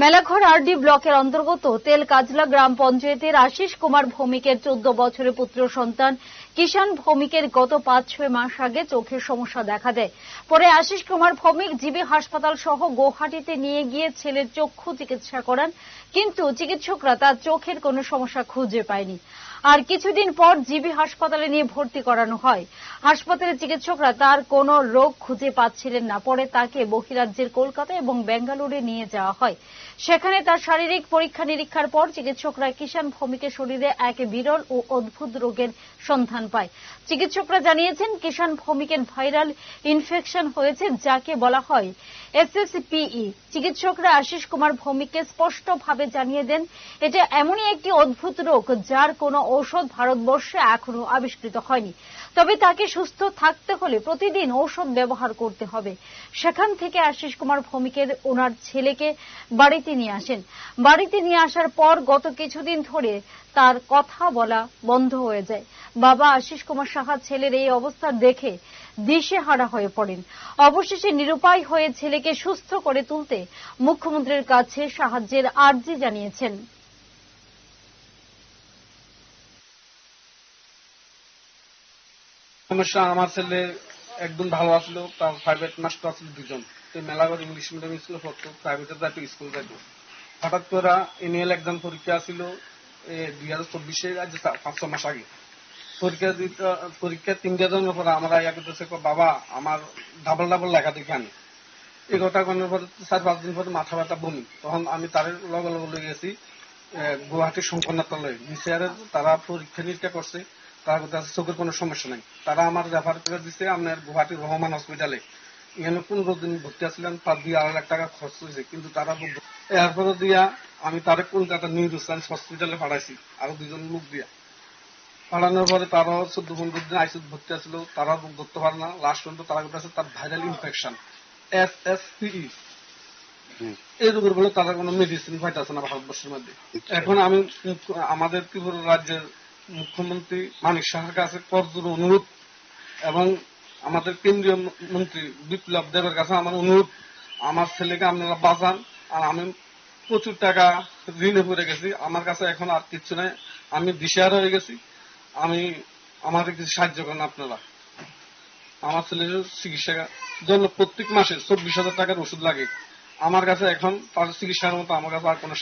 Melaghar RD ব্লকের অন্তর্গত তেলকাজলা গ্রাম পঞ্চায়েতের আশিস কুমার ভৌমিকের চোদ্দ বছরের পুত্র সন্তান কিষান ভৌমিকের গত পাঁচ ছয় মাস আগে চোখের সমস্যা দেখা দেয়। পরে আশিস কুমার ভৌমিক জিবি হাসপাতাল সহ গুয়াহাটিতে নিয়ে গিয়ে ছেলের চক্ষু চিকিৎসা করান, কিন্তু চিকিৎসকরা তার চোখের কোনো সমস্যা খুঁজে পায়নি। আর কিছুদিন পর জিবি হাসপাতালে নিয়ে ভর্তি করানো হয়। হাসপাতালের চিকিৎসকরা তার কোনো রোগ খুঁজে পাচ্ছিলেন না। পরে তাকে বহিরাজ্যের কলকাতা এবং বেঙ্গালুরু নিয়ে যাওয়া হয়। সেখানে তার শারীরিক পরীক্ষা নিরীক্ষার পর চিকিৎসকরা কিষান ভৌমিকের শরীরে এক বিরল ও অদ্ভুত রোগের সন্ধান পায়। চিকিৎসকরা জানিয়েছেন কিষান ভৌমিকের ভাইরাল ইনফেকশন হয়েছে যাকে বলা হয় এসএসপিই চিকিৎসকরা আশিস কুমার ভৌমিককে স্পষ্টভাবে জানিয়ে দেন, এটা এমনই একটি অদ্ভুত রোগ যার কোনো ঔষধ ভারতবর্ষে এখনও আবিষ্কৃত হয়নি। তবে তাকে সুস্থ থাকতে হলে প্রতিদিন ঔষধ ব্যবহার করতে হবে। সেখান থেকে আশিস কুমার ভৌমিকের ওনার ছেলেকে বাড়িতে নিয়ে আসেন। বাড়িতে নিয়ে আসার পর গত কিছুদিন ধরে তার কথা বলা বন্ধ হয়ে যায়। বাবা আশিস কুমার সাহা ছেলের এই অবস্থা দেখে দিশেহারা হয়ে পড়েন। অবশেষে নিরুপায় হয়ে ছেলেকে সুস্থ করে তুলতে মুখ্যমন্ত্রীর কাছে সাহায্যের আর্জি জানিয়েছেন। সমস্যা আমার ছেলে একদম ভালো আসলো, তার প্রাইভেট মাস্টার আসলো দুজন। তো মেলাগর ইংলিশ মিডিয়াম স্কুলে পড়তো প্রাইভেটে যাইতো স্কুল যাইতো। হঠাৎ করে এনুয়াল এক্সাম পরীক্ষা ছিল দুই হাজার চব্বিশে পাঁচ ছ মাস আগে। পরীক্ষা দিতে, পরীক্ষা তিনটা জনের পরে আমরা ইয়া করতেছে বাবা, আমার ডাবল ডাবল লেখা দেখি আমি কথা কোনের পরে, চার পাঁচ দিন পরে মাথা ব্যথা বমি। তখন আমি তার লগে লগে লয়ে গেছি গুয়াহাটির সম্পন্নতালয়ে বিচারে তারা পরীক্ষা নিরীক্ষা করছে তার চোখের কোনো সমস্যা নাই। তারা আমার রেফার করে দিছে আপনার গুয়াহাটির রহমান হসপিটালে এখানে পনেরো দিন ভর্তি আসছিলেন তার দুই আড়াই লাখ টাকা খরচ হয়েছে কিন্তু তারা এরপরে দিয়া, আমি তারে কলকাতা নিউরো সায়েন্স হসপিটালে পাঠাইছি আরও দুজন লোক দিয়া। পাঠানোর পরে তারাও চোদ্দ পনেরো দিন আইসিউ ভর্তি আসছিল তারা ধরতে পারে না লাস্ট পর্যন্ত তারা কাছে তার viral infection S S PE এই রোগের বলে তারা কোনো মেডিসিন পাইতেছে না ভারতবর্ষের মধ্যে। এখন আমি আমাদের ত্রিপুরা রাজ্যের মুখ্যমন্ত্রী মানিক সাহার কাছে করজোর অনুরোধ এবং আমাদের কেন্দ্রীয় মন্ত্রী বিপ্লব দেবের কাছে আমার অনুরোধ আমার ছেলেকে আপনারা বাঁচান আর আমি প্রচুর টাকা ঋণে পড়ে গেছি। আমার কাছে এখন আর কিচ্ছু নাই। আমি দিশেহারা হয়ে গেছি। আমি আমাদের কিছু সাহায্য করেন আপনারা। আমার ছেলের চিকিৎসা জন্য প্রত্যেক মাসে চব্বিশ হাজার টাকার ওষুধ লাগে। আমার কাছে এখন তার চিকিৎসার মতো আমার কাছে আর কোনো